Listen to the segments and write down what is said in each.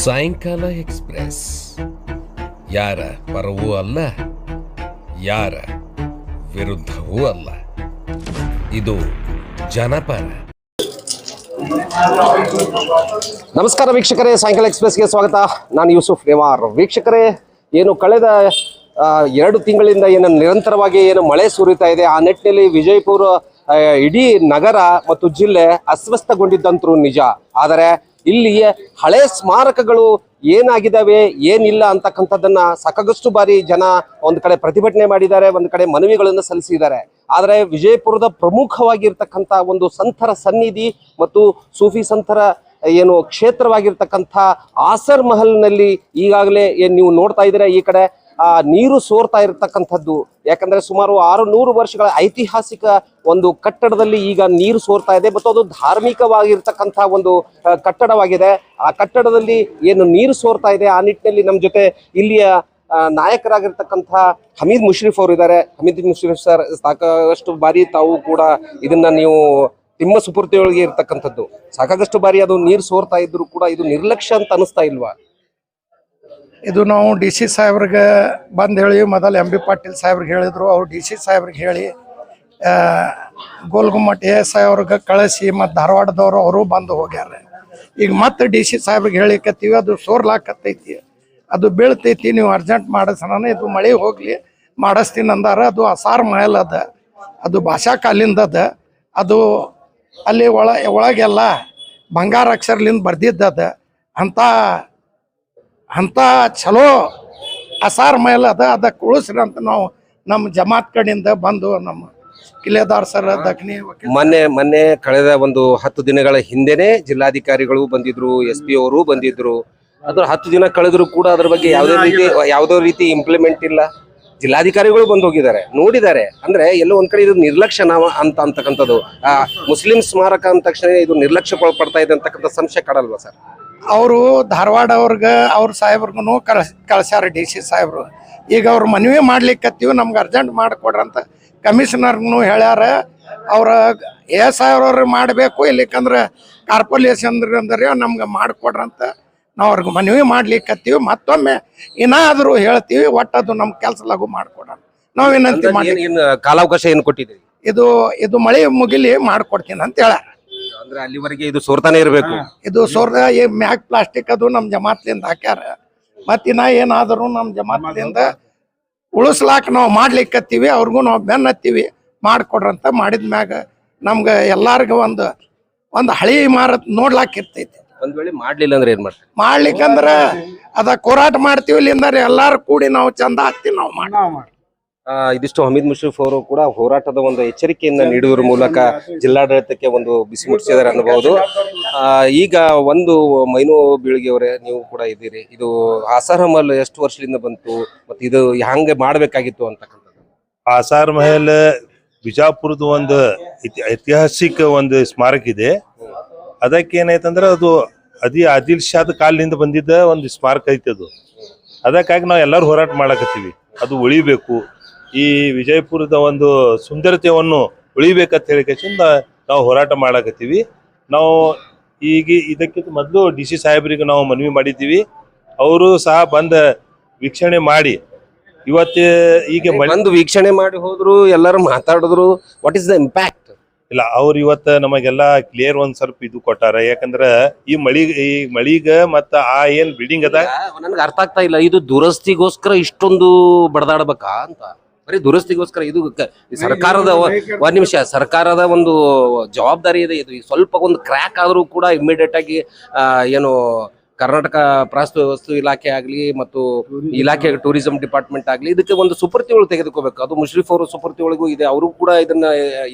ಸಾಯಂಕಾಲ ಎಕ್ಸ್ಪ್ರೆಸ್. ಯಾರ ಪರವೂ ಅಲ್ಲ, ಯಾರ ವಿರುದ್ಧವೂ ಅಲ್ಲ. ಇದು ಜನಪರ. ನಮಸ್ಕಾರ ವೀಕ್ಷಕರೇ, ಸಾಯಂಕಾಲ ಎಕ್ಸ್ಪ್ರೆಸ್ಗೆ ಸ್ವಾಗತ. ನಾನು ಯೂಸುಫ್ ನೇವಾರ್ ವೀಕ್ಷಕರೇ, ಏನು ಕಳೆದ ಎರಡು ತಿಂಗಳಿಂದ ಏನು ನಿರಂತರವಾಗಿ ಏನು ಮಳೆ ಸುರಿತಾ ಇದೆ, ಆ ನಿಟ್ಟಿನಲ್ಲಿ ವಿಜಯಪುರ ಇಡೀ ನಗರ ಮತ್ತು ಜಿಲ್ಲೆ ಅಸ್ವಸ್ಥಗೊಂಡಿದ್ದಂತರೂ ನಿಜ. ಆದರೆ ಇಲ್ಲಿ ಹಳೆ ಸ್ಮಾರಕಗಳು ಏನಾಗಿದ್ದಾವೆ, ಏನಿಲ್ಲ ಅಂತಕ್ಕಂಥದ್ದನ್ನ ಸಾಕಷ್ಟು ಬಾರಿ ಜನ ಒಂದು ಕಡೆ ಪ್ರತಿಭಟನೆ ಮಾಡಿದ್ದಾರೆ, ಒಂದು ಕಡೆ ಮನವಿಗಳನ್ನು ಸಲ್ಲಿಸಿದ್ದಾರೆ. ಆದರೆ ವಿಜಯಪುರದ ಪ್ರಮುಖವಾಗಿರ್ತಕ್ಕಂಥ ಒಂದು ಸಂತರ ಸನ್ನಿಧಿ ಮತ್ತು ಸೂಫಿ ಸಂತರ ಏನು ಕ್ಷೇತ್ರವಾಗಿರ್ತಕ್ಕಂಥ ಆಸರ್ ಮಹಲ್ನಲ್ಲಿ ಈಗಾಗಲೇ ಏನು ನೀವು ನೋಡ್ತಾ ಇದ್ದೀರಾ ಈ ಕಡೆ ಆ ನೀರು ಸೋರ್ತಾ ಇರತಕ್ಕಂಥದ್ದು. ಯಾಕಂದ್ರೆ ಸುಮಾರು ಆರು ನೂರು ವರ್ಷಗಳ ಐತಿಹಾಸಿಕ ಒಂದು ಕಟ್ಟಡದಲ್ಲಿ ಈಗ ನೀರು ಸೋರ್ತಾ ಇದೆ. ಮತ್ತು ಅದು ಧಾರ್ಮಿಕವಾಗಿರ್ತಕ್ಕಂಥ ಒಂದು ಕಟ್ಟಡವಾಗಿದೆ. ಆ ಕಟ್ಟಡದಲ್ಲಿ ಏನು ನೀರು ಸೋರ್ತಾ ಇದೆ, ಆ ನಿಟ್ಟಿನಲ್ಲಿ ನಮ್ಮ ಜೊತೆ ಇಲ್ಲಿಯ ನಾಯಕರಾಗಿರ್ತಕ್ಕಂಥ ಹಮೀದ್ ಮುಷ್ರೀಫ್ ಅವರು ಇದ್ದಾರೆ. ಹಮೀದ್ ಮುಷ್ರೀಫ್ ಸರ್, ಸಾಕಷ್ಟು ಬಾರಿ ತಾವು ಕೂಡ ಇದನ್ನ ನೀವು ತಿಮ್ಮ ಸುಪೂರ್ತಿಯೊಳಗೆ ಇರ್ತಕ್ಕಂಥದ್ದು. ಸಾಕಾಗಷ್ಟು ಬಾರಿ ಅದು ನೀರು ಸೋರ್ತಾ ಇದ್ರು ಕೂಡ ಇದು ನಿರ್ಲಕ್ಷ್ಯ ಅಂತ ಅನಿಸ್ತಾ ಇಲ್ವಾ? ಇದು ನಾವು ಡಿ ಸಿ ಸಾಹೇಬ್ರಿಗೆ ಬಂದು ಹೇಳಿ, ಮೊದಲು ಎಂ ಬಿ ಪಾಟೀಲ್ ಸಾಹೇಬ್ರಿಗೆ ಹೇಳಿದ್ರು. ಅವ್ರು ಡಿ ಸಿ ಸಾಹೇಬ್ರಿಗೆ ಹೇಳಿ ಗೋಲ್ಗುಮ್ಮಟ್ ಎ ಎಸ್ ಐ ಅವ್ರಿಗೆ ಕಳಿಸಿ ಮತ್ತು ಧಾರವಾಡದವರು ಅವರು ಬಂದು ಹೋಗ್ಯಾರ ಈಗ ಮತ್ತೆ ಡಿ ಸಿ ಸಾಹೇಬ್ರಿಗೆ ಹೇಳಿಕತ್ತೀವಿ, ಅದು ಸೋರ್ಲಾಕತ್ತೈತಿ ಅದು ಬೀಳ್ತೈತಿ, ನೀವು ಅರ್ಜೆಂಟ್ ಮಾಡಿಸೋಣ ಇದು ಮಳೆ ಹೋಗಲಿ, ಮಾಡಿಸ್ತೀನಿ ಅಂದಾರ, ಅದು ಅಸಾರ್ ಮಹಲ್ ಅದ. ಅದು ಭಾಷಾ ಕಾಲಿಂದ ಅದ. ಅದು ಅಲ್ಲಿ ಒಳ, ಒಳಗೆಲ್ಲ ಬಂಗಾರ ಅಕ್ಷರಲಿಂದ ಬರ್ದಿದ್ದದ. ಅಂಥ ಅಂಥ ಚಲೋ ಅಸಾರ್ ಮೇಲೆ ಅದ ಅದಕ್ಕೆ ಉಳಿಸ್ರಿ ಅಂತ ನಾವು ನಮ್ಮ ಜಮಾತ್ ಕಡೆಯಿಂದ ಬಂದು ನಮ್ಮ ಕಿಲೇದಾರ್ ಸರ್ ದಕ್ಷಿಣಿ ಮೊನ್ನೆ ಮೊನ್ನೆ ಕಳೆದ ಒಂದು ಹತ್ತು ದಿನಗಳ ಹಿಂದೆನೆ ಜಿಲ್ಲಾಧಿಕಾರಿಗಳು ಬಂದಿದ್ರು ಎಸ್ ಪಿ ಅವರು ಬಂದಿದ್ರು. ಅದ್ರ ಹತ್ತು ದಿನ ಕಳೆದ್ರು ಕೂಡ ಅದ್ರ ಬಗ್ಗೆ ಯಾವುದೇ ರೀತಿ ಯಾವುದೋ ರೀತಿ ಇಂಪ್ಲಿಮೆಂಟ್ ಇಲ್ಲ. ಜಿಲ್ಲಾಧಿಕಾರಿಗಳು ಬಂದು ಹೋಗಿದ್ದಾರೆ ನೋಡಿದ್ದಾರೆ. ಅಂದ್ರೆ ಎಲ್ಲೋ ಒಂದ್ ಕಡೆ ಇದು ನಿರ್ಲಕ್ಷ್ಯ ನಾವು ಅಂತ ಅಂತಕ್ಕಂಥದ್ದು. ಆ ಮುಸ್ಲಿಂ ಸ್ಮಾರಕ ಅಂದ ತಕ್ಷಣ ಇದು ನಿರ್ಲಕ್ಷ್ಯಕ್ಕೊಳಪಡ್ತಾ ಇದೆ ಅಂತಕ್ಕಂಥ ಸಂಶಯ ಕಾಡಲ್ವಾ ಸರ್? ಅವರು ಧಾರವಾಡ ಅವ್ರಿಗೆ ಅವ್ರ ಸಾಹೇಬ್ರಿಗೂ ಕಳ್ಸ್ ಕಳ್ಸ್ಯಾರ ಡಿ ಸಿ ಸಾಹೇಬ್ರು. ಈಗ ಅವ್ರ ಮನವಿ ಮಾಡ್ಲಿಕ್ಕತ್ತೀವಿ ನಮ್ಗೆ ಅರ್ಜೆಂಟ್ ಮಾಡಿಕೊಡ್ರಂತ ಕಮಿಷನರ್ನು ಹೇಳ್ಯಾರ ಅವ್ರ ಎ ಸಾಹೇಬ್ರವ್ರು ಮಾಡಬೇಕು ಇಲ್ಲಿಕಂದ್ರೆ ಕಾರ್ಪೊರೇಷನ್ ಅಂದ್ರೆ ನಮ್ಗೆ ಮಾಡಿಕೊಡ್ರಂತ ನಾವು ಅವ್ರಿಗೆ ಮನವಿ ಮಾಡ್ಲಿಕ್ಕತ್ತೀವಿ ಮತ್ತೊಮ್ಮೆ ಇನ್ನಾದರೂ ಹೇಳ್ತೀವಿ ಒಟ್ಟು ಅದು ನಮ್ಮ ಕೆಲಸ ಲಘು ಮಾಡಿಕೊಡ್ರ ನಾವು ವಿನಂತಿ ಮಾಡಿ ಕಾಲಾವಕಾಶ ಏನು ಕೊಟ್ಟಿದ್ದೀವಿ ಇದು ಇದು ಮಳೆ ಮುಗಿಲಿ ಮಾಡ್ಕೊಡ್ತೀನಿ ಅಂತ ಹೇಳ್ಯಾರ. ಅಂದ್ರೆ ಅಲ್ಲಿವರೆಗೆ ಇದು ಸೋರ್ತಾನೆ ಇರಬೇಕು. ಇದು ಸೋರ್ದ ಈ ಮ್ಯಾಗ್ ಪ್ಲಾಸ್ಟಿಕ್ ಅದು ನಮ್ಮ ಜಮಾತ್ಲಿಂದ ಹಾಕ್ಯಾರ. ಮತ್ತ ಇನ್ನ ಏನಾದರೂ ನಮ್ಮ ಜಮಾತ್ಲಿಂದ ಉಳಿಸ್ಲಾಕ ನಾವು ಮಾಡ್ಲಿಕ್ಕತ್ತೀವಿ ಅವ್ರಿಗೂ ನಾವು ಬೆನ್ನತ್ತೀವಿ ಮಾಡಿಕೊಡ್ರಂತ ಮಾಡ್ಕೊಡ್ರಂತ ಮಾಡಿದ ಮ್ಯಾಗ ನಮ್ಗ ಎಲ್ಲಾರ್ಗು ಒಂದು ಒಂದು ಹಳಿ ಇಮಾರತ್ ನೋಡ್ಲಾಕ್ ಇರ್ತೈತಿ. ಒಂದ್ ವೇಳೆ ಮಾಡ್ಲಿಲ್ಲ ಅಂದ್ರೆ ಏನ್ ಮಾಡ್ತಾರೆ? ಮಾಡ್ಲಿಕ್ಕಂದ್ರ ಅದ ಕೋರಾಟ ಮಾಡ್ತೀವಿ ಇಲ್ಲಿಂದ್ರೆ ಎಲ್ಲಾರು ಕೂಡಿ ನಾವು ಚಂದ ಹಾಕ್ತಿವಿ ನಾವು ಮಾಡಿ ಇದಿಷ್ಟು ಹಮೀದ್ ಮುಷ್ರಿಫ್ ಅವರು ಕೂಡ ಹೋರಾಟದ ಒಂದು ಎಚ್ಚರಿಕೆಯನ್ನ ನೀಡುವುದರ ಮೂಲಕ ಜಿಲ್ಲಾಡಳಿತಕ್ಕೆ ಒಂದು ಬಿಸಿ ಮುಟ್ಟಿಸಿದ್ದಾರೆ ಅನ್ನಬಹುದು. ಈಗ ಒಂದು ಮೈನು ಬೀಳಿಗೆ ಅವರೇ, ನೀವು ಕೂಡ ಇದ್ದೀರಿ. ಇದು ಆಸಾರಮಲ್ ಎಷ್ಟು ವರ್ಷದಿಂದ ಬಂತು ಮತ್ತೆ ಇದು ಹಂಗೆ ಮಾಡಬೇಕಾಗಿತ್ತು ಅಂತಕ್ಕಂಥದ್ದು? ಆಸಾರ್ ಮಹಲ್ ಬಿಜಾಪುರದ ಒಂದು ಐತಿಹಾಸಿಕ ಒಂದು ಸ್ಮಾರಕ ಇದೆ ಅದಕ್ಕೆ ಏನಾಯ್ತಂದ್ರೆ ಅದು ಅದಿ ಆದಿಲ್ ಶಾದ ಕಾಲಿನಿಂದ ಬಂದಿದ್ದ ಒಂದು ಸ್ಮಾರಕ ಐತಿ ಅದು. ಅದಕ್ಕಾಗಿ ನಾವು ಎಲ್ಲರೂ ಹೋರಾಟ ಮಾಡಕತ್ತೀವಿ. ಅದು ಉಳಿಬೇಕು. ಈ ವಿಜಯಪುರದ ಒಂದು ಸುಂದರತೆಯನ್ನು ಉಳಿಬೇಕಂತ ಹೇಳಿಕೆಸಿಂದ ನಾವು ಹೋರಾಟ ಮಾಡಕತ್ತೀವಿ. ನಾವು ಈಗ ಇದಕ್ಕಿಂತ ಮೊದಲು ಡಿ ಸಿ ಸಾಹೇಬರಿಗೆ ನಾವು ಮನವಿ ಮಾಡಿದ್ದೀವಿ. ಅವರು ಸಹ ಬಂದ ವೀಕ್ಷಣೆ ಮಾಡಿ. ಇವತ್ತು ಈಗ ಬಂದು ವೀಕ್ಷಣೆ ಮಾಡಿ ಹೋದ್ರು ಎಲ್ಲರೂ ಮಾತಾಡಿದ್ರು. ವಾಟ್ ಇಸ್ ದ ಇಂಪ್ಯಾಕ್ಟ್ ಇಲ್ಲ ಅವ್ರು ಇವತ್ತು ನಮಗೆಲ್ಲ ಕ್ಲಿಯರ್ ಒಂದು ಸ್ವಲ್ಪ ಇದು ಕೊಟ್ಟಾರ. ಯಾಕಂದ್ರೆ ಈ ಮಳಿ ಈ ಮಳಿಗ ಮತ್ತ ಆ ಏನ್ ಬಿಲ್ಡಿಂಗ್ ಅದ? ನನ್ಗೆ ಅರ್ಥ ಆಗ್ತಾ ಇಲ್ಲ. ಇದು ದುರಸ್ತಿಗೋಸ್ಕರ ಇಷ್ಟೊಂದು ಬಡದಾಡ್ಬೇಕಾ ಅಂತ. ಬರೀ ದುರಸ್ತಿಗೋಸ್ಕರ ಇದು ಕ- ಈ ಸರ್ಕಾರದ ಒಂದ್ ನಿಮಿಷ ಸರ್ಕಾರದ ಒಂದು ಜವಾಬ್ದಾರಿ ಇದೆ ಇದು. ಸ್ವಲ್ಪ ಒಂದು ಕ್ರ್ಯಾಕ್ ಆದರೂ ಕೂಡ ಇಮಿಡಿಯೇಟ್ ಆಗಿ ಆ, ಏನು ಕರ್ನಾಟಕ ಪ್ರಾಸ್ತು ವಸ್ತು ಇಲಾಖೆ ಆಗಲಿ ಮತ್ತು ಇಲಾಖೆ ಟೂರಿಸಂ ಡಿಪಾರ್ಟ್ಮೆಂಟ್ ಆಗಲಿ ಇದಕ್ಕೆ ಒಂದು ಸುಪರ್ತಿಗಳು ತೆಗೆದುಕೋಬೇಕು. ಅದು ಮುಷ್ರಿಫ್ ಅವರು ಸುಪರ್ತಿಗಳಿಗೂ ಇದೆ. ಅವರು ಕೂಡ ಇದನ್ನ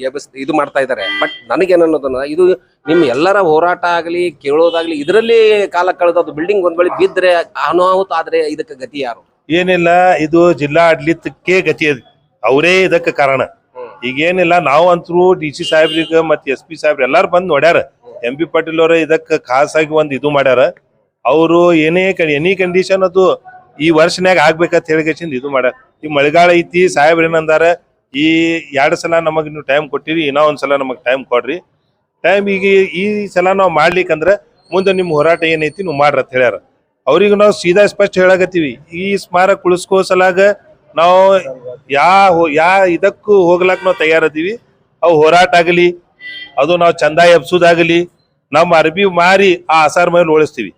ಎಬಸ್- ಇದು ಮಾಡ್ತಾ ಇದ್ದಾರೆ. ಬಟ್ ನನಗೇನನ್ನೋದನ್ನ ಇದು ನಿಮ್ ಎಲ್ಲರ ಹೋರಾಟ ಆಗಲಿ ಕೇಳೋದಾಗ್ಲಿ ಇದರಲ್ಲಿ ಕಾಲ ಕಳೆದದ್ದು ಬಿಲ್ಡಿಂಗ್ ಒಂದ್ ವೇಳೆ ಬಿದ್ರೆ ಅನಾಹುತ ಆದ್ರೆ ಇದಕ್ಕೆ ಗತಿ ಯಾರು? ಏನಿಲ್ಲ, ಇದು ಜಿಲ್ಲಾ ಆಡಳಿತಕ್ಕೆ ಗತಿ ಅದ. ಅವರೇ ಇದಕ್ಕೆ ಕಾರಣ. ಈಗ ಏನಿಲ್ಲ ನಾವು ಅಂತರೂ ಡಿ ಸಿ ಸಾಹೇಬ್ರಿಗೆ ಮತ್ತೆ ಎಸ್ ಪಿ ಸಾಹೇಬ್ರು ಎಲ್ಲಾರು ಬಂದ್ ನೋಡ್ಯಾರ. ಎಂ ಪಿ ಪಾಟೀಲ್ ಅವರ ಇದಕ್ಕೆ ಖಾಸಾಗಿ ಒಂದು ಇದು ಮಾಡ್ಯಾರ. ಅವರು ಏನೇ ಎನಿ ಕಂಡೀಷನ್ ಅದು ಈ ವರ್ಷನ್ಯಾಗ ಆಗ್ಬೇಕಂತ ಹೇಳಿಕೆಸಿಂದ ಇದು ಮಾಡ್ಯಾರ. ಈ ಮಳೆಗಾಲ ಐತಿ, ಸಾಹೇಬ್ರ ಏನಂದಾರ, ಈ ಎರಡ್ ಸಲ ನಮಗ್ ನೀವು ಟೈಮ್ ಕೊಟ್ಟಿರಿ, ಇನ್ನೂ ಒಂದ್ ಸಲ ನಮಗ್ ಟೈಮ್ ಕೊಡ್ರಿ. ಟೈಮ್ ಈಗ ಈ ಸಲ ನಾವು ಮಾಡ್ಲಿಕ್ಕಂದ್ರ ಮುಂದೆ ನಿಮ್ಮ ಹೋರಾಟ ಏನೈತಿ ನೀವು ಮಾಡ್ರಿ ಅಂತ ಹೇಳ್ಯಾರ. ಅವ್ರಿಗೆ ನಾವು ಸೀದಾ ಸ್ಪಷ್ಟ ಹೇಳಾಕತ್ತೀವಿ ಈ ಸ್ಮಾರಕ ಉಳಿಸ್ಕೋ ಸಲಾಗ ನಾವು ಯಾ ಯಾ ಇದಕ್ಕೂ ಹೋಗ್ಲಾಕ್ ನಾವು ತಯಾರದೀವಿ. ಅವು ಹೋರಾಟ ಆಗಲಿ ಅದು ನಾವು ಚಂದ ಎಬ್ಸೋದಾಗಲಿ ನಮ್ಮ ಅರ್ಬಿ ಮಾರಿ ಆ ಆಸಾರ ಮೇಲೆ ಉಳಿಸ್ತೀವಿ.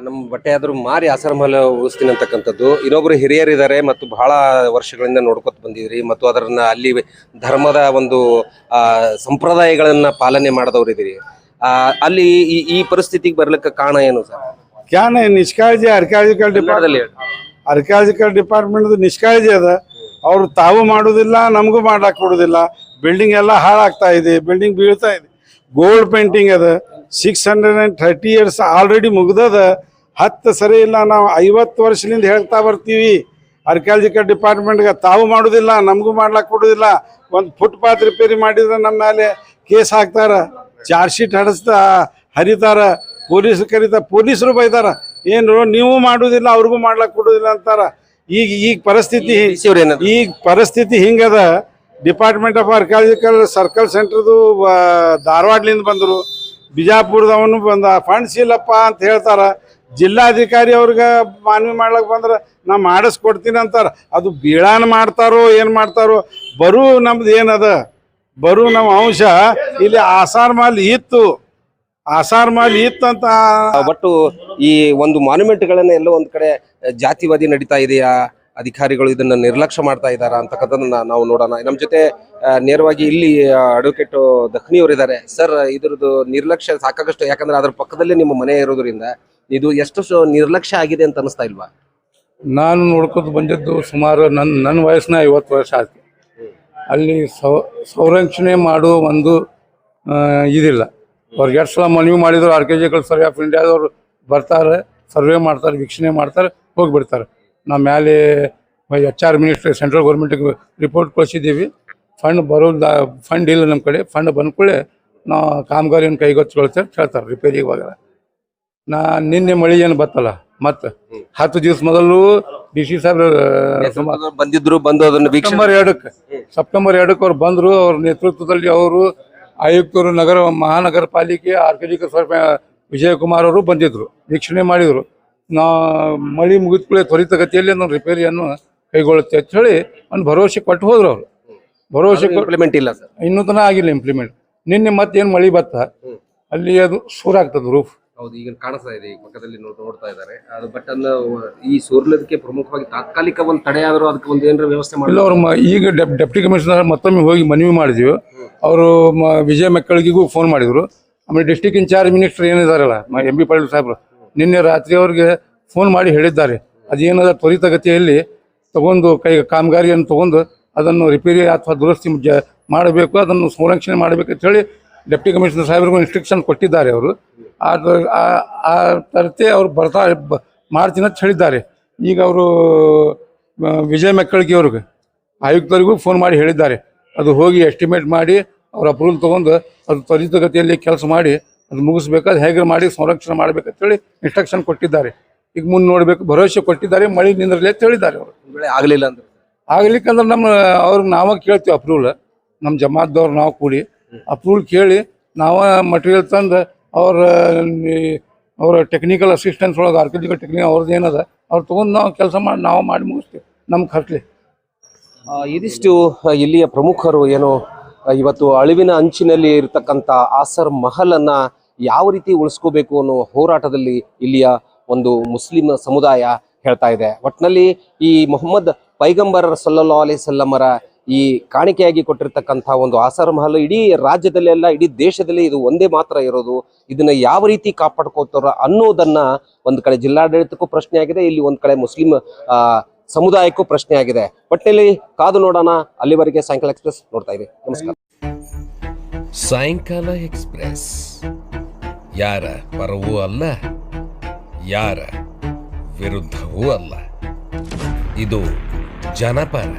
ನಮ್ಮ ಬಟ್ಟೆ ಆದ್ರೂ ಮಾರಿ ಆಸರ ಮೇಲೆ ಉಳಿಸ್ತೀನಿ ಅಂತಕ್ಕಂಥದ್ದು. ಇನ್ನೊಬ್ರು ಹಿರಿಯರಿದ್ದಾರೆ ಮತ್ತು ಬಹಳ ವರ್ಷಗಳಿಂದ ನೋಡ್ಕೊತ ಬಂದಿದ್ರಿ ಮತ್ತು ಅದರನ್ನ ಅಲ್ಲಿ ಧರ್ಮದ ಒಂದು ಆ, ಸಂಪ್ರದಾಯಗಳನ್ನ ಪಾಲನೆ ಮಾಡಿದವ್ರು ಇದ್ದೀರಿ ಆ, ಅಲ್ಲಿ ಈ ಈ ಪರಿಸ್ಥಿತಿಗೆ ಬರ್ಲಿಕ್ಕೆ ಕಾರಣ ಏನು ಸರ್? ಕ್ಯಾನ್ ನಿಷ್ಕಾಳಜಿ ಆರ್ಕಿಯಾಲಜಿಕಲ್ ಡಿಪಾರ್ಟ್ಮೆಂಟ್ ಆರ್ಕಿಯಾಲಜಿಕಲ್ ಡಿಪಾರ್ಟ್ಮೆಂಟ್ ನಿಷ್ಕಾಳಜಿ ಅದ. ಅವ್ರು ತಾವು ಮಾಡೋದಿಲ್ಲ ನಮಗೂ ಮಾಡಕ್ ಬಿಡೋದಿಲ್ಲ ಬಿಲ್ಡಿಂಗ್ ಎಲ್ಲ ಹಾಳಾಗ್ತಾ ಇದೆ ಬಿಲ್ಡಿಂಗ್ ಬೀಳ್ತಾ ಇದೆ. ಗೋಲ್ಡ್ ಪೇಂಟಿಂಗ್ ಅದ. Six hundred and thirty years already ಮುಗ್ದದ. ಹತ್ತು ಸರಿ ಇಲ್ಲ ನಾವು ಐವತ್ತು ವರ್ಷದಿಂದ ಹೇಳ್ತಾ ಬರ್ತೀವಿ. ಆರ್ಕಿಯಾಲಜಿಕಲ್ ಡಿಪಾರ್ಟ್ಮೆಂಟ್ಗೆ ತಾವು ಮಾಡೋದಿಲ್ಲ ನಮಗೂ ಮಾಡ್ಲಾಕ್ ಬಿಡೋದಿಲ್ಲ ಒಂದು ಫುಟ್ಪಾತ್ ರಿಪೇರಿ ಮಾಡಿದ್ರೆ ನಮ್ಮ ಮೇಲೆ ಕೇಸ್ ಹಾಕ್ತಾರ. ಚಾರ್ಜ್ ಶೀಟ್ ಹಡಿಸ್ತಾ ಹರಿತಾರ. ಪೊಲೀಸ್ ಕರೀತ ಪೊಲೀಸರು ಬೈತಾರ ಏನು ನೀವು ಮಾಡುವುದಿಲ್ಲ ಅವ್ರಿಗೂ ಮಾಡ್ಲಾಕ್ ಕೊಡುದಿಲ್ಲ ಅಂತಾರ. ಈಗ ಈಗ ಪರಿಸ್ಥಿತಿ? ಈಗ ಪರಿಸ್ಥಿತಿ ಹಿಂಗದ. ಡಿಪಾರ್ಟ್ಮೆಂಟ್ ಆಫ್ ಆರ್ಕಾಲಜಿಕಲ್ ಸರ್ಕಲ್ ಸೆಂಟರ್ದು ಧಾರವಾಡ್ಲಿಂದ ಬಂದರು. ಬಿಜಾಪುರದವನು ಬಂದ ಫಂಡ್ಸ್ ಇಲ್ಲಪ್ಪ ಅಂತ ಹೇಳ್ತಾರ. ಜಿಲ್ಲಾಧಿಕಾರಿ ಅವ್ರಿಗೆ ಮಾನ್ವಿ ಮಾಡ್ಲಕ್ ಬಂದ್ರೆ ನಾ ಮಾಡಿಸ್ಕೊಡ್ತೀನಿ ಅಂತಾರ. ಅದು ಬೀಳಾನ ಮಾಡ್ತಾರೋ ಏನು ಮಾಡ್ತಾರೋ ಬರು ನಮ್ದು ಏನದ? ಬರು ನಮ್ಮ ಅಂಶ ಇಲ್ಲಿ ಆಸಾರ್ ಮಾಲ್ ಇತ್ತು. ಆಸಾರ್ ಮಾಡಿ ಇತ್ತಂತ ಬಟ್ಟು ಒಟ್ಟು ಈ ಒಂದು ಮಾನ್ಯುಮೆಂಟ್ ಗಳನ್ನ ಎಲ್ಲೋ ಒಂದ್ ಕಡೆ ಜಾತಿವಾದಿ ನಡೀತಾ ಇದೆಯಾ? ಅಧಿಕಾರಿಗಳು ಇದನ್ನ ನಿರ್ಲಕ್ಷ್ಯ ಮಾಡ್ತಾ ಇದ್ದಾರಾ ಅಂತಕ್ಕಂಥದ್ದನ್ನ ನಾವು ನೋಡೋಣ. ನಮ್ಮ ಜೊತೆ ನೇರವಾಗಿ ಇಲ್ಲಿ ಅಡ್ವೊಕೇಟ್ ದಖನಿಯವರು ಇದ್ದಾರೆ ಸರ್ ಇದ್ರದ್ದು ನಿರ್ಲಕ್ಷ್ಯ ಸಾಕಾಗಷ್ಟು ಯಾಕಂದ್ರೆ ಅದ್ರ ಪಕ್ಕದಲ್ಲೇ ನಿಮ್ಮ ಮನೆ ಇರೋದ್ರಿಂದ ಇದು ಎಷ್ಟು ನಿರ್ಲಕ್ಷ್ಯ ಆಗಿದೆ ಅಂತ ಅನಿಸ್ತಾ ಇಲ್ವಾ? ನಾನು ನೋಡ್ಕೊತ ಬಂದಿದ್ದು ಸುಮಾರು ನನ್ನ ನನ್ನ ವಯಸ್ಸಿನ ಐವತ್ತು ವರ್ಷ ಆಯ್ತು. ಅಲ್ಲಿ ಸೌ ಸಂರಕ್ಷಣೆ ಮಾಡೋ ಒಂದು ಇದಿಲ್ಲ. ಅವ್ರಿಗೆ ಎಷ್ಟು ಸಲ ಮನವಿ ಮಾಡಿದ್ರು ಆರ್ ಕೆ ಜಿಗಳು ಸರ್ವೆ ಆಫ್ ಇಂಡಿಯಾದವ್ರು ಬರ್ತಾರೆ ಸರ್ವೆ ಮಾಡ್ತಾರೆ ವೀಕ್ಷಣೆ ಮಾಡ್ತಾರೆ ಹೋಗಿಬಿಡ್ತಾರೆ. ನಾವು ಮೇಲೆ ಎಚ್ ಆರ್ ಮಿನಿಸ್ಟ್ರಿ ಸೆಂಟ್ರಲ್ ಗೌರ್ಮೆಂಟಿಗೆ ರಿಪೋರ್ಟ್ ಕಳಿಸಿದ್ದೀವಿ. ಫಂಡ್ ಬರೋದ ಫಂಡ್ ಇಲ್ಲ ನಮ್ಮ ಕಡೆ. ಫಂಡ್ ಬಂದ್ಕೊಳ್ಳೆ ನಾವು ಕಾಮಗಾರಿಯನ್ನು ಕೈಗೊಚ್ಕೊಳ್ತೇವೆ ಹೇಳ್ತಾರೆ ರಿಪೇರಿಗೆ ಇವಾಗ ನಾ ನಿನ್ನೆ ಮಳೆ ಏನು ಬತ್ತಲ್ಲ ಮತ್ತೆ ಹತ್ತು ದಿವಸ ಮೊದಲು ಡಿ ಸಿ ಸರ್ ಸುಮಾರು ಬಂದಿದ್ರು ಬಂದು ಅದನ್ನು ಸೆಪ್ಟೆಂಬರ್ ಎರಡಕ್ಕೆ ಸೆಪ್ಟೆಂಬರ್ ಎರಡಕ್ಕೆ ಅವ್ರು ಬಂದರು ಅವ್ರ ನೇತೃತ್ವದಲ್ಲಿ ಅವರು ಆಯುಕ್ತರು ನಗರ ಮಹಾನಗರ ಪಾಲಿಕೆ ಆರ್ಕಿಯಾಲಜಿಕಲ್ ಸ್ವಲ್ಪ ವಿಜಯಕುಮಾರ್ ಅವರು ಬಂದಿದ್ರು ವೀಕ್ಷಣೆ ಮಾಡಿದರು. ನಾ ಮಳಿ ಮುಗಿದ್ಕೂಡಲೇ ತ್ವರಿತಗತಿಯಲ್ಲಿ ನಾವು ರಿಪೇರಿಯನ್ನು ಕೈಗೊಳ್ಳುತ್ತೆ ಅಂತ ಹೇಳಿ ಒಂದು ಭರವಸೆ ಕೊಟ್ಟು ಹೋದ್ರು ಅವರು. ಭರವಸೆ ಇಂಪ್ಲಿಮೆಂಟ್ ಇಲ್ಲ ಸರ್. ಇನ್ನೂ ತನಕ ಆಗಿಲ್ಲ ಇಂಪ್ಲಿಮೆಂಟ್ ನಿನ್ನೆ ಮತ್ತೇನು ಮಳಿ ಬತ್ತ ಅಲ್ಲಿ ಅದು ಸೂರಾಗ್ತದೆ ರೂಫ್ ಹೌದು ಈಗ ಕಾಣಿಸ್ತಾ ಇದೆ ಈ ಪಕ್ಕದಲ್ಲಿ ನೋಡ್ತಾ ಇದ್ದಾರೆ. ಅದು ಬಟ್ ಅನ್ನ ಈ ಸೂರ್ಲದಕ್ಕೆ ಪ್ರಮುಖವಾಗಿ ತಾತ್ಕಾಲಿಕ ಒಂದು ತಡೆಯಾದರೂ ಆದರೂ ಅದಕ್ಕೆ ಒಂದು ಏನಾರ ವ್ಯವಸ್ಥೆ ಮಾಡಿಲ್ಲ ಮಾಡಿ ಅವ್ರು ಈಗ ಡೆಪ್ಟಿ ಕಮಿಷನರ್ ಮತ್ತೊಮ್ಮೆ ಹೋಗಿ ಮನವಿ ಮಾಡಿದ್ವಿ. ಅವರು ವಿಜಯ ಮಕ್ಕಳಿಗೂ ಫೋನ್ ಮಾಡಿದ್ರು. ಆಮೇಲೆ ಡಿಸ್ಟಿಕ್ ಇನ್ಚಾರ್ಜ್ ಮಿನಿಸ್ಟರ್ ಏನಿದಾರಲ್ಲ ಎಂ ಬಿ ಪಾಟೀಲ್ ಸಾಹೇಬ್ರು, ನಿನ್ನೆ ರಾತ್ರಿ ಅವ್ರಿಗೆ ಫೋನ್ ಮಾಡಿ ಹೇಳಿದ್ದಾರೆ. ಅದೇನಾದ ತ್ವರಿತಗತಿಯಲ್ಲಿ ತಗೊಂಡು ಕೈ, ಕಾಮಗಾರಿಯನ್ನು ತಗೊಂಡು ಅದನ್ನು ರಿಪೇರಿ ಅಥವಾ ದುರಸ್ತಿ ಮಾಡಬೇಕು, ಅದನ್ನು ಸಂರಕ್ಷಣೆ ಮಾಡಬೇಕಂತ ಹೇಳಿ ಡೆಪ್ಟಿ ಕಮಿಷನರ್ ಸಾಹೇಬ್ರಿಗೂ ಇನ್ಸ್ಟ್ರಕ್ಷನ್ ಕೊಟ್ಟಿದ್ದಾರೆ ಅವರು. ಆ- ತರತೆ ಅವರು ಬರ್ತಾ ಮಾಡ್ತೀನಿ ಅಂತ ಹೇಳಿದ್ದಾರೆ. ಈಗ ಅವರು ವಿಜಯ ಮೆಕ್ಕಳಿಗೆ ಅವ್ರಿಗೆ ಆಯುಕ್ತರಿಗೂ ಫೋನ್ ಮಾಡಿ ಹೇಳಿದ್ದಾರೆ. ಅದು ಹೋಗಿ ಎಸ್ಟಿಮೇಟ್ ಮಾಡಿ ಅವ್ರ ಅಪ್ರೂವಲ್ ತೊಗೊಂಡು ಅದು ತ್ವರಿತಗತಿಯಲ್ಲಿ ಕೆಲಸ ಮಾಡಿ ಅದು ಮುಗಿಸ್ಬೇಕಾದ್ರೆ ಹೇಗೆ ಮಾಡಿ ಸಂರಕ್ಷಣೆ ಮಾಡಬೇಕಂತೇಳಿ ಇನ್ಸ್ಟ್ರಕ್ಷನ್ ಕೊಟ್ಟಿದ್ದಾರೆ. ಈಗ ಮುಂದೆ ನೋಡಬೇಕು ಭರವಸೆ ಕೊಟ್ಟಿದ್ದಾರೆ ಮಳೆ ನಿಂದ್ರಲಿ ಅಂತ ಹೇಳಿದ್ದಾರೆ ಅವರು. ಬೆಳೆ ಆಗಲಿಲ್ಲ ಅಂದ್ರೆ? ಆಗ್ಲಿಕ್ಕಂದ್ರೆ ನಮ್ಮ ಅವ್ರಿಗೆ ನಾವೇ ಕೇಳ್ತೀವಿ ಅಪ್ರೂವಲ್ ನಮ್ಮ ಜಮಾತ್ದವ್ರು ನಾವು ಕೂಡಿ ಅಪ್ರೂವಲ್ ಕೇಳಿ ನಾವ ಮಟೀರಿಯಲ್ ತಂದು ಅವ್ರ ಅವರ ಟೆಕ್ನಿಕಲ್ ಅಸಿಸ್ಟೆನ್ಸ್ ಒಳಗೆ ಆರ್ಕಿಟೆಕ್ಟ್ ಟೆಕ್ನಿಕ್ ಅವ್ರದ್ದು ಏನದ ಅವ್ರು ತೊಗೊಂಡು ನಾವು ಕೆಲಸ ಮಾಡಿ ನಾವು ಮಾಡಿ ಮುಗಿಸ್ತೀವಿ. ನಮ್ಮ ಖರ್ಚಲಿ ಇದಿಷ್ಟು ಇಲ್ಲಿಯ ಪ್ರಮುಖರು ಏನು ಇವತ್ತು ಅಳಿವಿನ ಅಂಚಿನಲ್ಲಿ ಇರತಕ್ಕಂಥ ಆಸರ್ ಮಹಲ್ ಅನ್ನ ಯಾವ ರೀತಿ ಉಳಿಸ್ಕೋಬೇಕು ಅನ್ನೋ ಹೋರಾಟದಲ್ಲಿ ಇಲ್ಲಿಯ ಒಂದು ಮುಸ್ಲಿಂ ಸಮುದಾಯ ಹೇಳ್ತಾ ಇದೆ. ಒಟ್ನಲ್ಲಿ ಈ ಮೊಹಮ್ಮದ್ ಪೈಗಂಬರ್ ಸಲ್ಲಾ ಅಲೈಸಲ್ಲಮರ ಈ ಕಾಣಿಕೆಯಾಗಿ ಕೊಟ್ಟಿರ್ತಕ್ಕಂಥ ಒಂದು ಆಸರ್ ಮಹಲ್ ಇಡೀ ರಾಜ್ಯದಲ್ಲೆಲ್ಲ ಇಡೀ ದೇಶದಲ್ಲಿ ಇದು ಒಂದೇ ಮಾತ್ರ ಇರೋದು. ಇದನ್ನ ಯಾವ ರೀತಿ ಕಾಪಾಡ್ಕೋತಾರ ಅನ್ನೋದನ್ನ ಒಂದು ಕಡೆ ಜಿಲ್ಲಾಡಳಿತಕ್ಕೂ ಪ್ರಶ್ನೆ ಆಗಿದೆ ಇಲ್ಲಿ ಒಂದು ಕಡೆ ಮುಸ್ಲಿಂ ಸಮುದಾಯಕ್ಕೂ ಪ್ರಶ್ನೆ ಆಗಿದೆ ಒಟ್ಟಿನಲ್ಲಿ ಕಾದು ನೋಡೋಣ. ಅಲ್ಲಿವರೆಗೆ ಸಾಯಂಕಾಲ ಎಕ್ಸ್ಪ್ರೆಸ್ ನೋಡ್ತಾ ಇದೆ ನಮಸ್ಕಾರ. ಸಾಯಂಕಾಲ ಎಕ್ಸ್ಪ್ರೆಸ್. ಯಾರ ಪರವೂ ಅಲ್ಲ, ಯಾರ ವಿರುದ್ಧವೂ ಅಲ್ಲ. ಇದು ಜನಪರ.